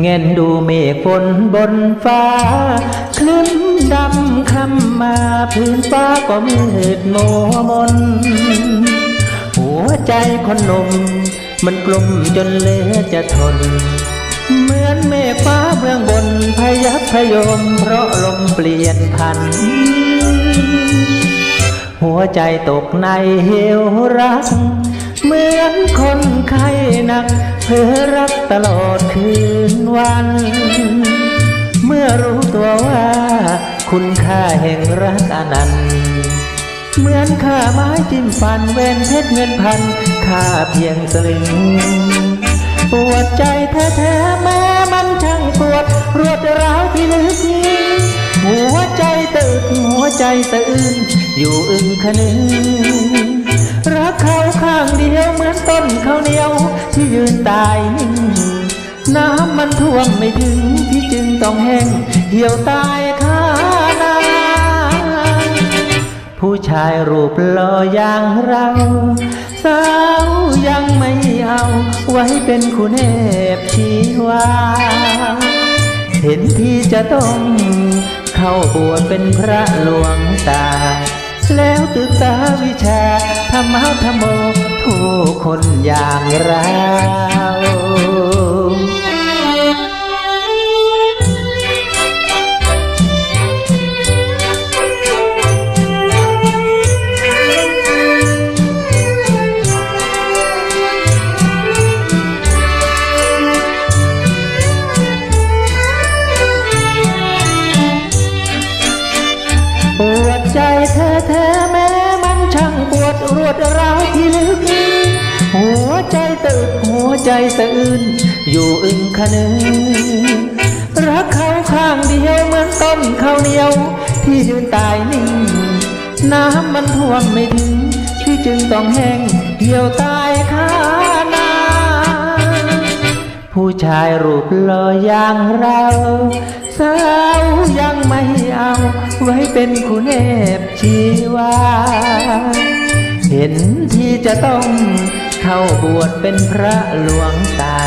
เงินดูเมฆฝนบนฟ้า คลึ้มดำคำมาพื้นฟ้าก็มืดมัวมน หัวใจคนหนุ่มมันกลุ่มจนเหลือจะทน เหมือนเมฆฟ้าเบื้องบนพยับพยม เพราะลมเปลี่ยนพัน หัวใจตกในเหวรัก เหมือนคนไข้หนัก เพื่อรักตลอดคืนวัน เมื่อรู้ตัวว่า คุณค่าแห่งรักอนันต์ เหมือนค่าไม้จิ้มฟันเว้นเพชรเงินพันค่าเพียงสลึง ปวดใจแท้ๆแม้มันช่างปวด รวดร้าวที่ลึกหัวใจตึกหัวใจสะอื้นอยู่อึ้งคนึง รักเขาข้างเดียวเหมือนต้นข้าวเหนียว ที่ยืนตายนิ่งน้ำมันท่วมไม่ถึงพี่จึงต้องแห้งเหี่ยวตายคานาผู้ชายรูปหล่ออย่างเราสาวยังไม่เอา ไว้เป็นคู่แนบชีวา เห็นที่จะต้อง เข้าบวชเป็นพระหลวงตา แล้วศึกษาวิชาธรรมะธรรมโมผู้คนอย่างเรา เธอแท้แม้มันช่างปวดรวดร้าวที่ลึกหัวใจตื่นหัวใจสะอื้นอยู่อึ้งคะนึงรักเขาข้างเดียวเหมือนต้นข้าวเหนียว ที่ยืนตายนิ่ง น้ำมันท่วมไม่ถึง ที่จึงต้องแห้งเหี่ยวตายคานา ผู้ชายรูปหล่ออย่างเราสาวยังไม่เอา ไว้เป็นคู่แนบชีวา เห็นที่จะต้องเข้าบวชเป็นพระหลวงตา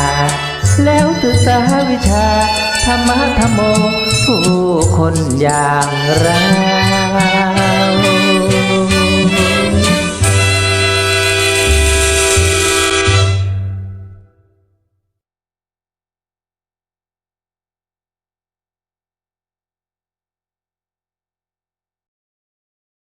แล้วศึกษาวิชา ธรรมะธรรมโมผู้คนอย่างเรา